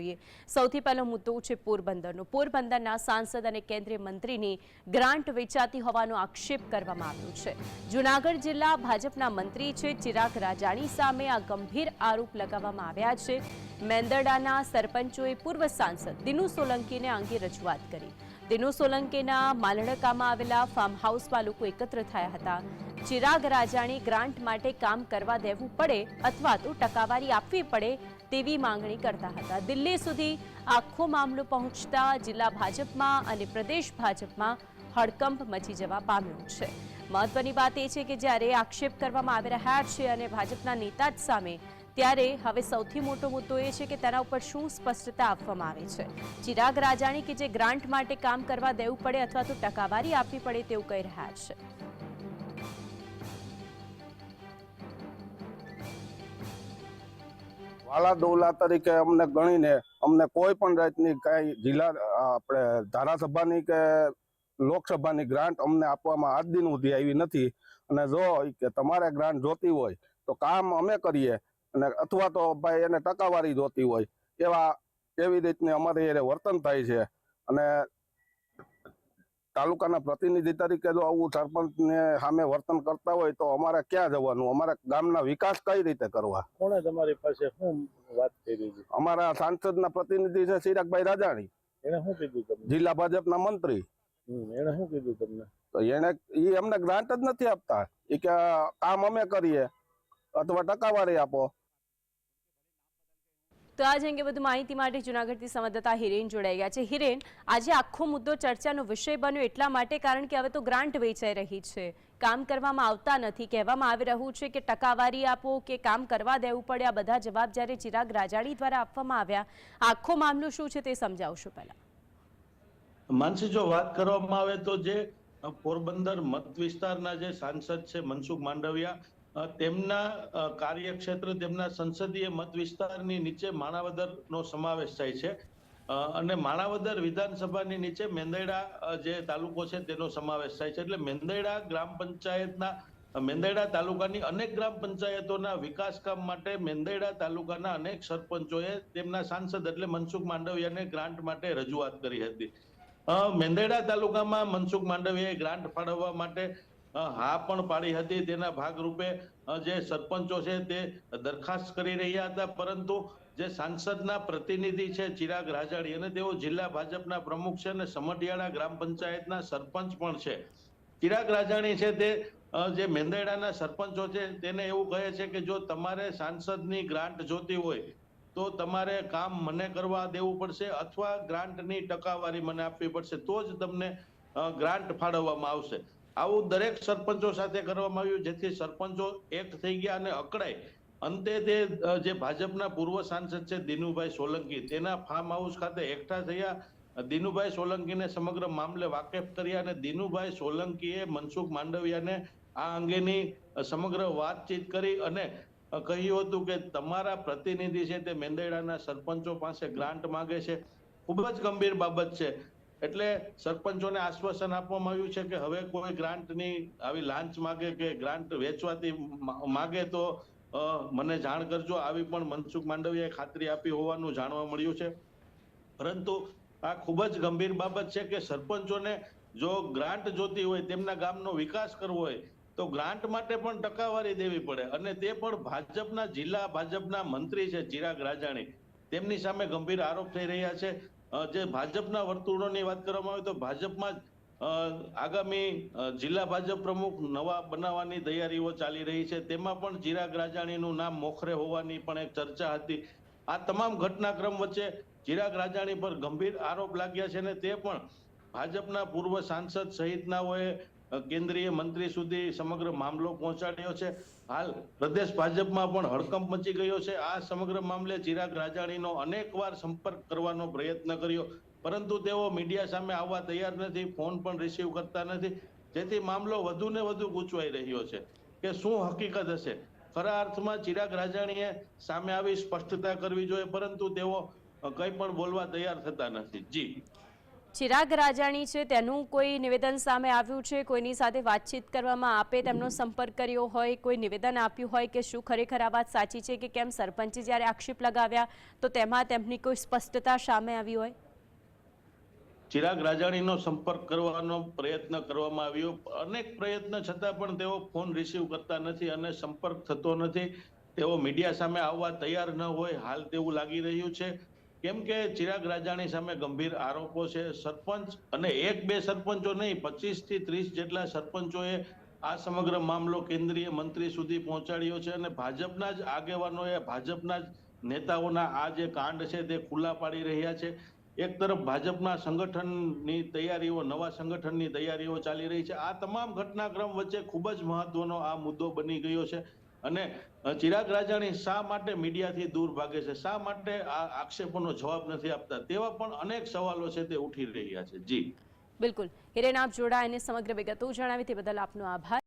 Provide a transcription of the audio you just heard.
જોઈએ. સૌથી પહેલો મુદ્દો છે પોરબંદરનો. પોરબંદરના સાંસદ અને કેન્દ્રીય મંત્રીની ગ્રાન્ટ વેચાતી હોવાનો આક્ષેપ કરવામાં આવ્યો છે. જૂનાગઢ જિલ્લા ભાજપના મંત્રી છે ચિરાગ રાજાણી સામે આ ગંભીર આરોપ લગાવવામાં આવ્યા છે. મેંદરડાના સરપંચોએ પૂર્વ સાંસદ દિનુ સોલંકીને આ અંગે રજૂઆત કરી. દિનુ સોલંકીના માલણકામાં આવેલા ફાર્મ હાઉસમાં લોકો એકત્ર થયા હતા. ચિરાગ રાજાણી ગ્રાન્ટ માટે કામ કરવા દેવું પડે અથવા તો ટકાવારી આપવી પડે તેવી માંગણી કરતા હતા. દિલ્હી સુધી આખો મામલો પહોંચતા જિલ્લા ભાજપમાં અને પ્રદેશ ભાજપમાં હડકંપ મચી જવા પામ્યો છે. મહત્વની વાત એ છે કે જ્યારે આક્ષેપ કરવામાં આવી રહ્યા છે અને ભાજપના નેતા જ સામે, ત્યારે હવે સૌથી મોટો મુદ્દો એ છે કે તેના ઉપર શું સ્પષ્ટતા આપવામાં આવે છે. ચિરાગ રાજાણી કે જે ગ્રાન્ટ માટે કામ કરવા દેવું પડે અથવા તો ટકાવારી આપવી પડે તેવું કહી રહ્યા છે. વાલા દોલા તરીકે અમને ગણીને અમને કોઈ પણ જાતની કઈ જિલ્લા આપણે ધારાસભાની કે લોકસભાની ગ્રાન્ટ અમને આપવામાં આજ દિન સુધી આવી નથી. અને જો કે તમારે ગ્રાન્ટ જોતી હોય, તો કામ અમે કરીએ. અને અથવા તો ભાઈ એને ટકાવારી જોતી હોય, એવા એવી રીતની અમારે એને વર્તન થાય છે. અને તાલુકાના પ્રતિનિધિ તરીકે જો આવું સરપંચને સામે વર્તન કરતા હોય તો અમારે ક્યાં જવાનું? અમારા ગામના વિકાસ કઈ રીતે કરવા? કોણે તમારી પાસે શું વાત કરી અમારા સાંસદના પ્રતિનિધિ છે ચિરાગભાઈ રાજાણી. એને શું કીધું તમને? જિલ્લા ભાજપના મંત્રી. એને શું કીધું તમને? તો એને એ અમને ગ્રાન્ટ જ નથી આપતા. એ કે કામ અમે કરીએ. અથવા ટકાવારી આપો. તો આજ અંગે વધુ માહિતી માટે જૂનાગઢથી સંવાદદાતા હિરેન જોડાઈ ગયા છે. હિરેન, આજે આખો મુદ્દો ચર્ચાનો વિષય બન્યો એટલા માટે કારણ કે હવે તો ગ્રાન્ટ વેચાઈ રહી છે. કામ કરવામાં આવતા નથી. કહેવામાં આવી રહ્યું છે કે ટકાવારી આપો કે કામ કરવા દેવું પડે, આ બધા જવાબ જ્યારે ચિરાગ રાજાણી દ્વારા આપવામાં આવ્યા. આખો મામલો શું છે તે સમજાવશો પહેલા. માનસી, જો વાત કરવામાં આવે તો જે પોરબંદર મત વિસ્તારના જે સાંસદ છે મનસુખ માંડવિયા તેમના કાર્યક્ષેત્ર, તેમના સંસદીય મત વિસ્તારની નીચે માણાવદરનો સમાવેશ થાય છે. અને માણાવદર વિધાનસભાની નીચે મેંદરડા જે તાલુકો છે તેનો સમાવેશ થાય છે. એટલે મેંદરડા ગ્રામ પંચાયતના મેંદેડા તાલુકાની અનેક ગ્રામ પંચાયતોના વિકાસ કામ માટે મેંદરડા તાલુકાના અનેક સરપંચોએ તેમના સાંસદ એટલે મનસુખ માંડવિયાને ગ્રાન્ટ માટે રજૂઆત કરી હતી. મેંદેડા તાલુકામાં મનસુખ માંડવીયાએ ગ્રાન્ટ ફાળવવા માટે હા પણ પાડી હતી તેના ભાગરૂપે જે સરપંચો છે તે દરખાસ્ત કરી રહ્યા હતા, પરંતુ જે સાંસદના પ્રતિનિધિ છે ચિરાગ રાજાણી અને તેઓ જિલ્લા ભાજપના પ્રમુખ છે અને સમઢિયાળા ગ્રામ પંચાયતના સરપંચ પણ છે. ચિરાગ રાજાણી છે તે જે મેંદરડાના સરપંચો છે તેને એવું કહે છે કે જો તમારે સાંસદની ગ્રાન્ટ જોતી હોય, તો તમારે કામ મને કરવા દેવું પડશે અથવા ગ્રાન્ટની ટકાવારી મને આપવી પડશે, તો જ તમને ગ્રાન્ટ ફાળવવામાં આવશે. આવું દરેક સરપંચો સાથે કરવામાં આવ્યું, જેથી સરપંચો એક થઈ ગયા અને અકળાય. અંતે તે જે ભાજપના પૂર્વ સાંસદ છે દિનુભાઈ સોલંકી, તેના ફાર્મ હાઉસ ખાતે એકઠા થયા. દિનુભાઈ સોલંકીને સમગ્ર મામલે વાકેફ કર્યા અને દિનુભાઈ સોલંકીએ મનસુખ માંડવિયાને આ અંગેની સમગ્ર વાતચીત કરી અને કહ્યું હતું કે તમારા પ્રતિનિધિ છે તે મેંદરડાના સરપંચો પાસે ગ્રાન્ટ માંગે છે. ખૂબ જ ગંભીર બાબત છે. એટલે સરપંચોને આશ્વાસન આપવામાં આવ્યું છે કે હવે કોઈ ગ્રાન્ટની આવી લાંચ માગે કે ગ્રાન્ટ વેચવાથી માગે તો મને જાણ કરજો. આવી પણ મનસુખ માંડવીએ ખાતરી આપી હોવાનું જાણવા મળ્યું છે. પરંતુ આ ખૂબ જ ગંભીર બાબત છે કે સરપંચોને જો ગ્રાન્ટ જોતી હોય, તેમના ગામનો વિકાસ કરવો હોય, તો ગ્રાન્ટ માટે પણ ટકાવારી દેવી પડે. અને તે પણ ભાજપના, જિલ્લા ભાજપના મંત્રી છે ચિરાગ રાજાણી. તેમની સામે ગંભીર આરોપ થઈ રહ્યા છે. જે ભાજપના વર્તુળોની વાત કરવામાં આવે તો ભાજપમાં આગામી જિલ્લા ભાજપ પ્રમુખ નવા બનાવવાની તૈયારીઓ ચાલી રહી છે. તેમાં પણ ચિરાગ રાજાણીનું નામ મોખરે હોવાની પણ એક ચર્ચા હતી. આ તમામ ઘટનાક્રમ વચ્ચે ચિરાગ રાજાણી પર ગંભીર આરોપ લાગ્યા છે અને તે પણ ભાજપના પૂર્વ સાંસદ સહિતનાઓએ કેન્દ્રીય મંત્રી સુધી સમગ્ર મામલો પહોંચાડ્યો છે. હાલ પ્રદેશ ભાજપમાં પણ હડકંપ મચી ગયો છે. આ સમગ્ર મામલે ચિરાગ રાજાણીનો અનેકવાર સંપર્ક કરવાનો પ્રયત્ન કર્યો. પરંતુ તેઓ મીડિયા સામે આવવા તૈયાર નથી, ફોન પણ રિસીવ કરતા નથી. જેથી મામલો વધુ ને વધુ ગૂંચવાઈ રહ્યો છે. કે શું હકીકત હશે? ખરા અર્થમાં ચિરાગ રાજાણીએ સામે આવી સ્પષ્ટતા કરવી જોઈએ, પરંતુ તેઓ કંઈ પણ બોલવા તૈયાર થતા નથી. જી. ચિરાગ રાજાણી છે, તેનું કોઈ નિવેદન સામે આવ્યું છે, કોઈની સાથે વાતચીત કરવામાં આપે તેમનો સંપર્ક કર્યો હોય, કોઈ નિવેદન આપ્યું હોય કે શું ખરેખર આ વાત સાચી છે કે કેમ સરપંચે જ્યારે આક્ષેપ લગાવ્યા, તો તેમાં તેમની કોઈ સ્પષ્ટતા સામે આવી હોય? ચિરાગ રાજાણીનો સંપર્ક કરવાનો પ્રયત્ન કરવામાં આવ્યો. અનેક પ્રયત્ન છતાં પણ તેઓ ફોન રિસીવ કરતા નથી અને સંપર્ક થતો નથી. તેઓ મીડિયા સામે આવવા તૈયાર ન હોય, હાલ તેવું લાગી રહ્યું છે. કેમ કે ચિરાગ રાજાણી સામે ગંભીર આરોપો છે. સરપંચ અને એક બે સરપંચો નહીં પચીસથી ત્રીસ જેટલા સરપંચોએ આ સમગ્ર મામલો કેન્દ્રીય મંત્રી સુધી પહોંચાડ્યો છે અને ભાજપના જ આગેવાનોએ ભાજપના જ નેતાઓના આ જે કાંડ છે તે ખુલ્લા પાડી રહ્યા છે. એક તરફ ભાજપના સંગઠનની તૈયારીઓ, નવા સંગઠનની તૈયારીઓ ચાલી રહી છે. આ તમામ ઘટનાક્રમ વચ્ચે ખૂબ જ મહત્વનો આ મુદ્દો બની ગયો છે. અને ચિરાગ રાજાણી શા માટે મીડિયાથી દૂર ભાગે છે? શા માટે આ આક્ષેપોનો જવાબ નથી આપતા? તેવા પણ અનેક સવાલો છે તે ઉઠી રહ્યા છે. જી. બિલકુલ. હિરેન, આપ જોડાઈને સમગ્ર વિગતો જણાવી તે બદલ આપનો આભાર.